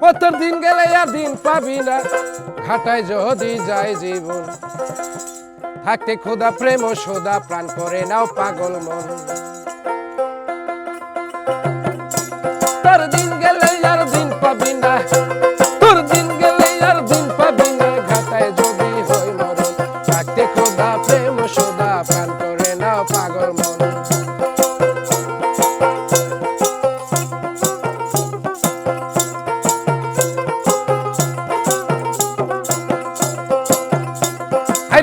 কতর দিন গেলে আর দিন পাবি না। ঘাটায় যদি যায় জীবন, থাকতে খোদা প্রেম, সোদা প্রাণ করে নাও পাগল মন। তোর দিন দিন পাবি না, তোর দিন গেলে দিন পাবি না। যদি খোদা সোদা প্রাণ করে নাও পাগল মন।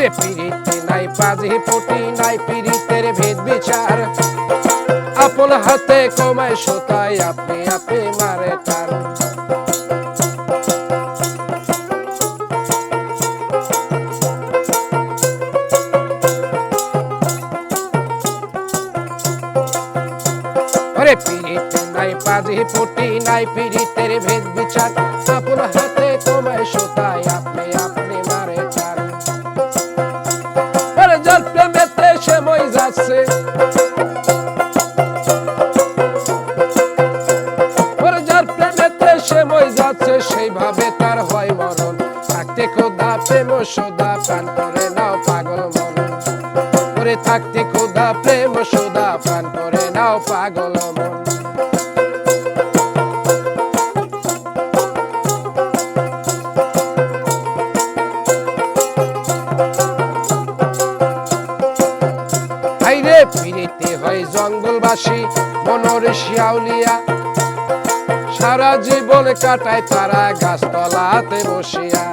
আরে পিরিতে নাই পাজি পটি নাই পিরিতের ভেদ বিচার। আপন হাতে কমায় সোতায় আপনি আপনি মারে তার। আরে পিরিতে নাই পাজি পটি নাই পিরিতের ভেদ বিচার। আপন হাতে কমায় সোতায় আপনি আপনি প্রেমেতে যাচ্ছে, সেইভাবে তার হয় মরণ। থাকতে খোদা প্রেম সোদা প্রাণ করে নাও পাগল মন। ওরে থাকতে খোদা প্রেম সোদা প্রাণ করে নাও পাগল মন। ফিরিতে হয় জঙ্গলবাসী, মনরে শিয়াউলিয়া। সারা জীবন কাটায় তারা গাছতলাতে বসিয়া।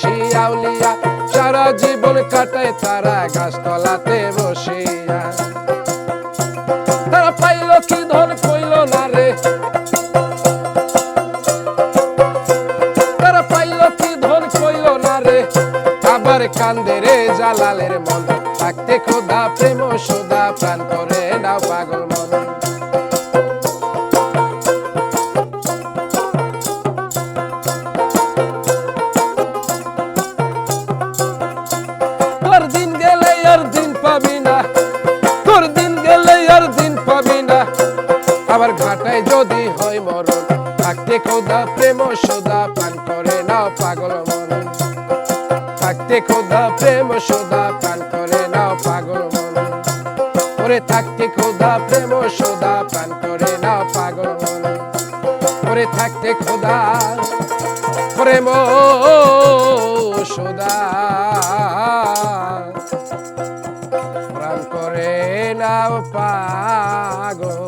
শিয়াউলিয়া সারা জীবন কাটায় তারা গাছতলাতে বসিয়া। কান্দে রে জালালের মন। থাকতে খোদা প্রেম, সোদা প্রাণ করে না পাগল মন। আবার ঘাটায় যদি হয় মরণ। থাকতে খোদা প্রেম, সোদা পান করে নাও পাগল মন। থাকতে খোদা প্রেম, সোদা পান করে নাও পাগল মন। ওরে থাকতে খোদা প্রেম, সোদা পান করে নাও পাগল মন। ওরে থাকতে খোদা প্রেম, সোদা প্রাণ করে নাও পাগল